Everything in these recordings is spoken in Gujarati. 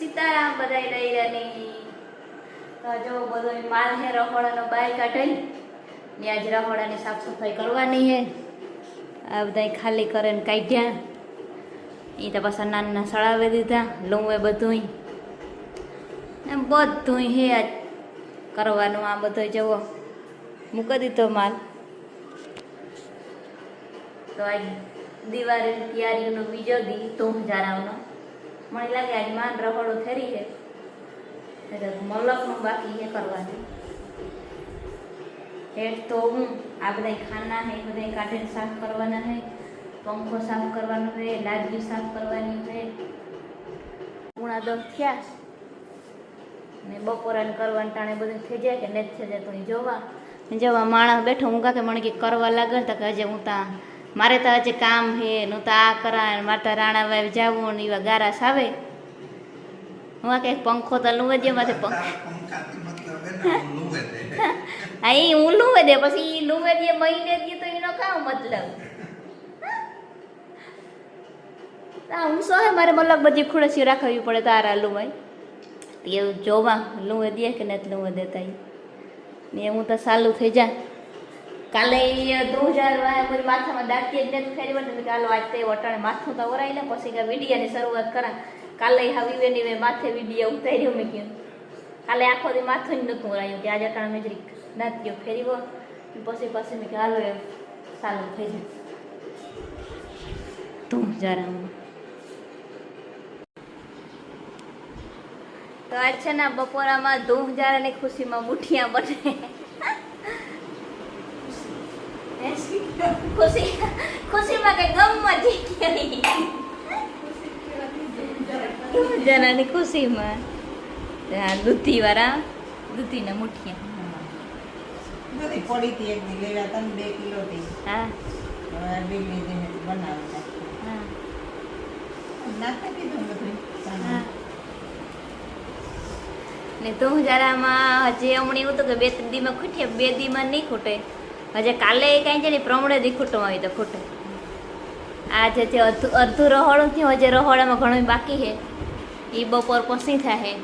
સીતારામ બધાય રહ્યા તો જો બધો માલ હે રહોડાનો બાય કાઢી ને આજ રહોડાની સાફ સફાઈ કરવાની હે આ બધા ખાલી કરે ને કાઢ્યા. એ તો પાછા નાના સળાવી દીધા, લૂંવે બધું બધું હે આજ કરવાનું આ બધો જવો. મૂકી દીધો માલ. તો આજ દિવાળીની તૈયારીનો બીજો દી, તો હજારાવનો મને લાગે આજ માન રહોડો ફેરી છે એટલે મલકનું બાકી એ કરવાનું હેઠ તો હું આ બધા ખાના હે બધા કાઢીને સાફ કરવાના હે, પંખો સાફ કરવાનો હે લાદવી સાફ કરવાની હે. પૂણા દસ થયા. ને બપોરાને કરવાનું ટાણે બધું થઈ જાય કે નથી થઈ જાય તો જોવા. જોવા માણસ બેઠો, હું કાકે મને કે કરવા લાગે ને તો કે હજે હું તા મારે તો આજે કામ હે નું તો આ કરા તો રાણાભાઈ જાવું ને એવા ગારા આવે. હું આ કે પંખો તો લુવે દે માથે પંખો હા એ હું લુવે દે. પછી એ લુવે દે મહિને દે તો એનો કામ મતલબ? આ હું શું હે મારે મતલબ બધી ખુરશી રાખવી પડે તારા લુવાય એવું જોવા લુવે દે કે નથી લુવે દેતા એ હું તો સાલું થઈ જા. કાલે હજાર મારી માથામાં દાંતી જ નથી ફેરી ને કાલો આજ તે વટાણે માથું તો વરાય લે, પછી કે વિડીયાની શરૂઆત કરા. કાલે હા વેની મેં માથે વિડીયા ઉતાર્યો મેં કહ્યું કાલે આખો દી માથું જ નતું વરાયું કે આજે અટાણે મેં જરીક નાત્યો ફેરી પછી પછી મેં હાલો એમ સારું થઈ જાય. તું જરા તો આજ છે ને બપોરામાં ધૂમ જ્યારે ખુશીમાં મુઠિયા બને. ખુશી ખુશીમાં કઈ ગમ જનાની ખુશીમાં. હા દૂધી વાળા દૂધીના મુઠિયા. બધી પડી હતી એક દી લેવા તમે બે કિલો થી હા. હવે બે લીધી બનાવી હા. નાખી દીધું બધું હા. ને તું જરામાં હજી હમણાં એવું તો કે બે ત્રણ દીમાં ખૂટે બે દીમાં નહીં ખૂટે. હજે કાલે કાંઈ છે ને પ્રમણે દી ખૂટવા આવી તો ખૂટે. આજે જે અડધું અડધું રહોડું થયું હજે રહોડામાં ઘણું બાકી છે. એ બપોર પછી થાય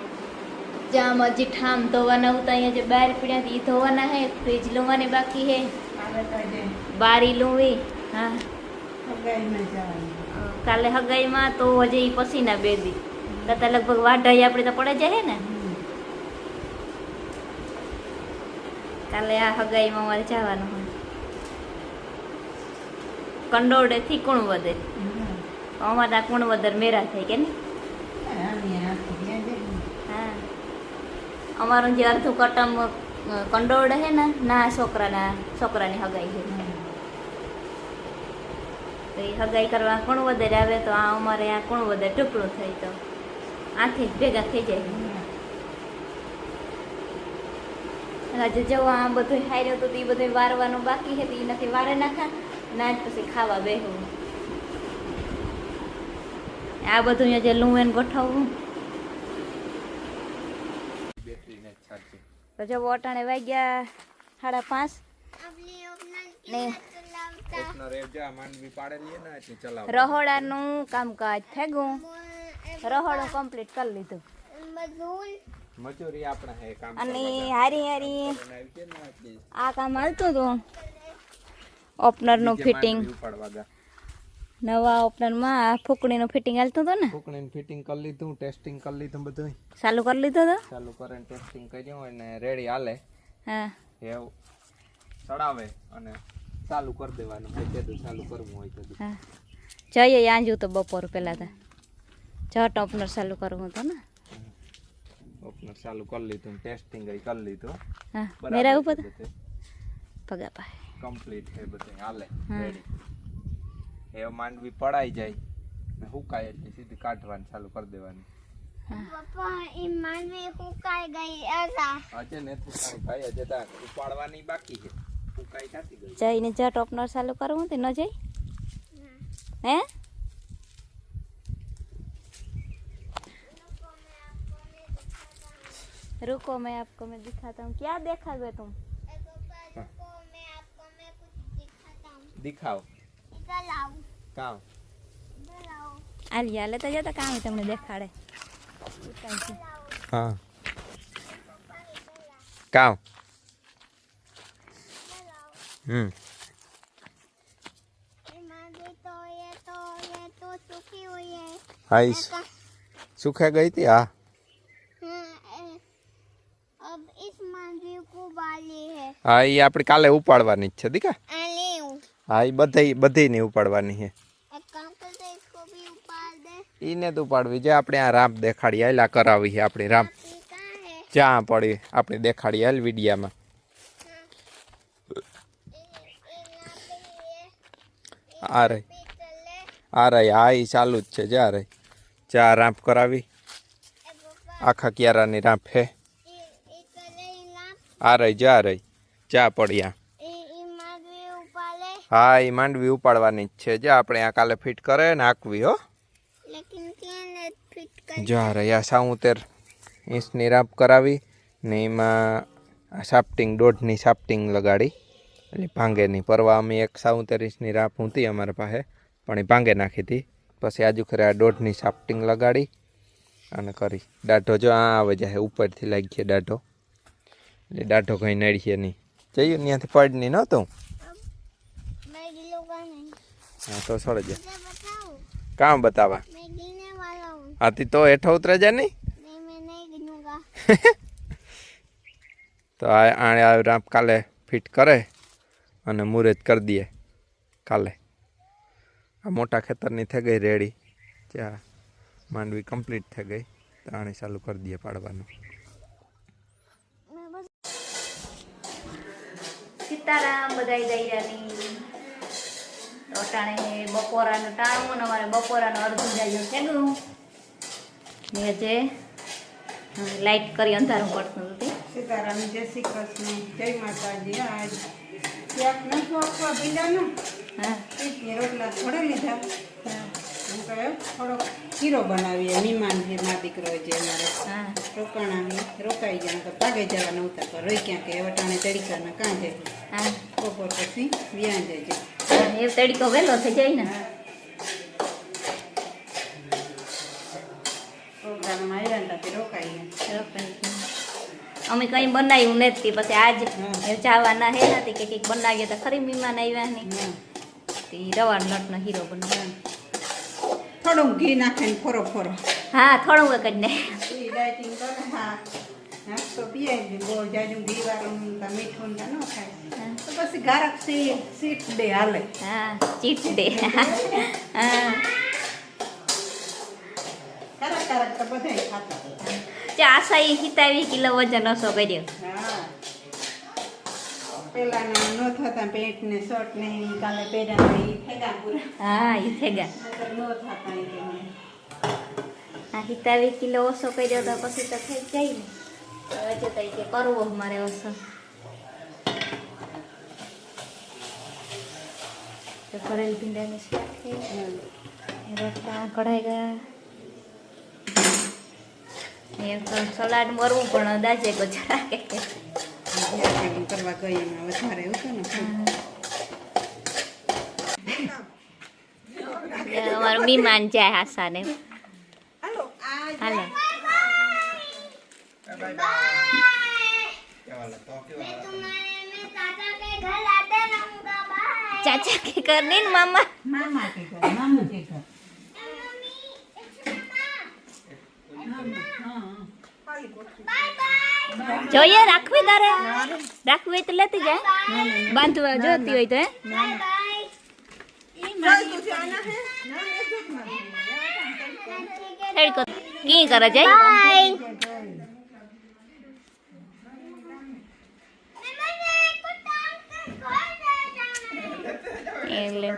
જામ હજી ઠામ ધોવાના ઉતા અહીંયા જે બહાર પીડ્યા એ ધોવાના હે ફ્રીજ લૂવાની બાકી હે તો બારી લૂવી હા. કાલે હગાઈમાં તો હજે એ પસીના બેદી. દી લગભગ વાઢાઈ આપણે તો પડે જાય ને. કાલે આ હગાઈમાં અમારે જવાનું હોય. કંડોળેથી કુણ વધે અમારે કુણ વધર મેરા થાય કે નહીં? હા. અમારું જે અર્ધું કટમ કંડોળ હે ને, ના છોકરાના, છોકરાની હગાઈ છે. તો એ હગાઈ કરવા કોણ વધારે આવે તો આ અમારે આ કોણ વધારે ટુકડું થાય તો આથી જ ભેગા થઈ જાય. આજે જવા આ બધું હાર્યો તો એ બધું વારવાનું બાકી હતી એ નથી વારે નાખા ના જ પછી ખાવા બેહવું આ બધું જે લૂવેન ગોઠવવું તો જો વોટાણે વાગ્યા સાડા પાંચ. ને રહોડાનું કામકાજ થેગું. રહોડું કમ્પ્લીટ કરી લીધું. મજૂરી આપણે હે કામ અને હારી હારી. આ કામ હાલતું હતું. ઓપનરનું ફિટિંગ નવા ઓપનરમાં ફૂકણીનું ફિટિંગ હાલતું હતું ને? ફૂકણીનું ફિટિંગ કરી લીધું ટેસ્ટિંગ કરી લીધું બધું ચાલુ કરી લીધું હતું? ચાલુ કરીને ટેસ્ટિંગ કર્યું અને રેડી હાલે. હા. એવું ચડાવે અને ચાલુ કરી દેવાનું. હોય તેદું ચાલુ કરવું હોય તેદું હા. જઈએ આંજુ તો બપોર પહેલાં તો. જટ ઓપનર ચાલુ કરવું હતું ને? ઓપનર ચાલુ કરી લીધું ટેસ્ટિંગ કરી લીધું હા મેરા ઉપર પગા પા કમ્પ્લીટ છે બધું હાલે હા. રેડી એ માંડવી પડાઈ જાય ને હુકાય એટલે સીધી કાઢવાની ચાલુ કરી દેવાની પપ્પા એ માનવી હુકાઈ ગઈ એસા આજે ને હુકાય ભાઈ આજે તા ઉપાડવાની બાકી છે હુકાઈ ગઈ જઈને જ ટોપનર ચાલુ કરવું તે ન જઈ હે रुको मैं आपको मैं दिखाता हूँ क्या देखा तुम पप्पा रुको मैं आपको मैं कुछ दिखाता हूँ દિખાવ इधर लाओ કામ इधर लाओ હાલી હાલે તો જતા કામ તમને દેખાડે હા કામ હમ मांगे तो ये तो ये तो सुखी हुई है હા ઈ સુખે ગઈ હતી હા હા એ આપણે કાલે ઉપાડવાની જ છે દીકા. હા એ બધાય બધી ને ઉપાડવાની છે. એને તો ઉપાડવી છે. આપણે આ રામ દેખાડી આયલા કરાવી છે આપણી રામ. ચા પડી આપણે દેખાડી આયલ વિડીયામાં. આ રહી આ રહી હા એ ચાલુ. જ છે જા રહી ચા રાંપ કરાવી. આખા ક્યારાની રાંપ હે આ રહી જા રહી ચા પડ્યા. હા એ માંડવી ઉપાડવાની જ છે. જે આપણે આ કાલે ફિટ કરે ને આકવી હો. જા રહ્યા સાઉતેર ઇંચની રાપ કરાવી ને એમાં સાફ્ટિંગ દોઢની સાફ્ટિંગ લગાડી. એટલે ભાંગે નહીં પરવા. અમે એક સાઉતેર ઇંચની રાપ હતી અમારા પાસે પણ એ ભાંગે નાખી હતી. પછી આજુ ખરે આ દોઢની સાફ્ટિંગ લગાડી અને કરી. દાઢો જો આ આવે જાય ઉપરથી લાગી છે દાઢો. એટલે દાઢો કંઈ નડીએ નહીં. જઈએ ત્યાંથી પાડીને નહોતું? હા, તો છોડે જ. કામ બતાવા આથી તો હેઠો ઉતરે જાય નહીં તો આ આણે આ કાલે ફિટ કરે અને મુહૂર્ત કરી દઈએ કાલે. આ મોટા ખેતરની થઈ ગઈ રેડી. ત્યાં માંડવી કમ્પ્લીટ થઈ ગઈ. તો આણે ચાલુ કરી દઈએ પાડવાનું. સીતારામ બધા દૈરાની અટાણે બપોરાનું ટાણું ને અમારે બપોરાનું અડધું જાય થેગું ને. જે લાઈટ કરી અંધારું પડતું હતી. સીતારામ જય શ્રી કૃષ્ણ જય માતાજી. આજ ક્યાંક નથી આપવા ભીંડાનું? હા. એ રોટલા થોડે લીધા. હું. કહ્યું થોડો ખીરો બનાવીએ મહેમાન છે મા દીકરો છે અમારે. રોકાણા રોકાઈ ગયા તો પાગે જવાના ઉતા પર રોઈ ક્યાં કે વટાણે તડીકાના કાં જાય. બપોર પછી વ્યાં જાય એ તડીકો વહેલો થઈ જાય ને. પ્રોગ્રામમાં આવ્યા ને ત્યાંથી રોકાઈ ગયા. રોકાઈ ગયું. અમે કંઈ બનાવ્યું નથી પછી આજ. જવાના હે નથી કે કંઈક બનાવીએ તો ખરી મીમાન આવ્યા નહીં રવા નટનો હીરો બનાવ્યો થોડુંક ઘી નાખીને ફોરો ફોરો. હા થોડું વખત ને. એ ડાયટિંગ કરે હા. નાસ્તો પીએ બહુ જાજુ ઘી વાળું મીઠું ને ખાય. તો પછી ગારક સી સીટ દે હાલે. હા ચીટ ડે હા. કારક કારક તો બધાય ખાતા. હિતાવી કિલો વજન ઓછો કર્યો. હા. પેલાના ન થતા પેન્ટ ને શર્ટ ને કાલે પહેર્યા ને એ થેગા પૂરા. હા એ થેગા. ન થતા કે આ હિતાવી કિલો ઓછો કર્યો તો પછી તો થઈ જાય ને. હજુ તો કે કરવો મારે ઓછો. તો કરેલ ભીંડાની શાક થઈ. રોટલા કઢાઈ ગયા. એ તો સલાડ મરવું પણ દાજે ગજરા કે ડાયટિંગ કરવા ગઈ એમાં વધારે એવું છે ને અમારું મહેમાન જાય આશાને હાલો આ હાલો मैं तुम्हारे में चाचा के घर लाते रहूंगा बाय ચાચા કે કરની ને મામા મામા કે જોઈએ રાખવી તારે? રાખવી હોય તો લેતી જાય. બાંધવા જોતી હોય તો હે? કી કરે જાય? એટલે.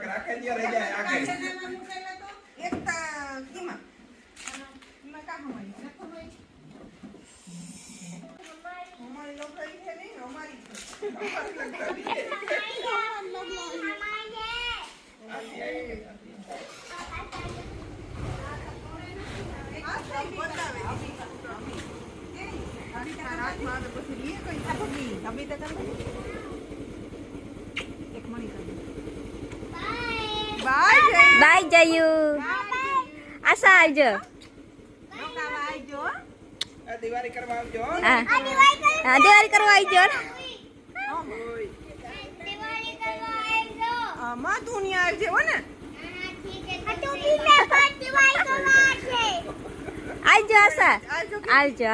બાય જયું આશા આવજો દિવાળી કરવા આવજો હો. હા હા દિવાળી કરવા આવી માં તું નહીં આવી જેવો ને? આવજો આશા આવજો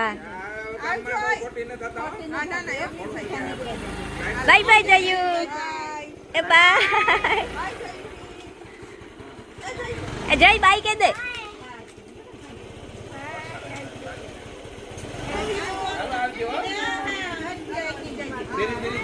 બાય બાય જયું એ બાય. જય બાઈ કે દે. ધીરે ધીરે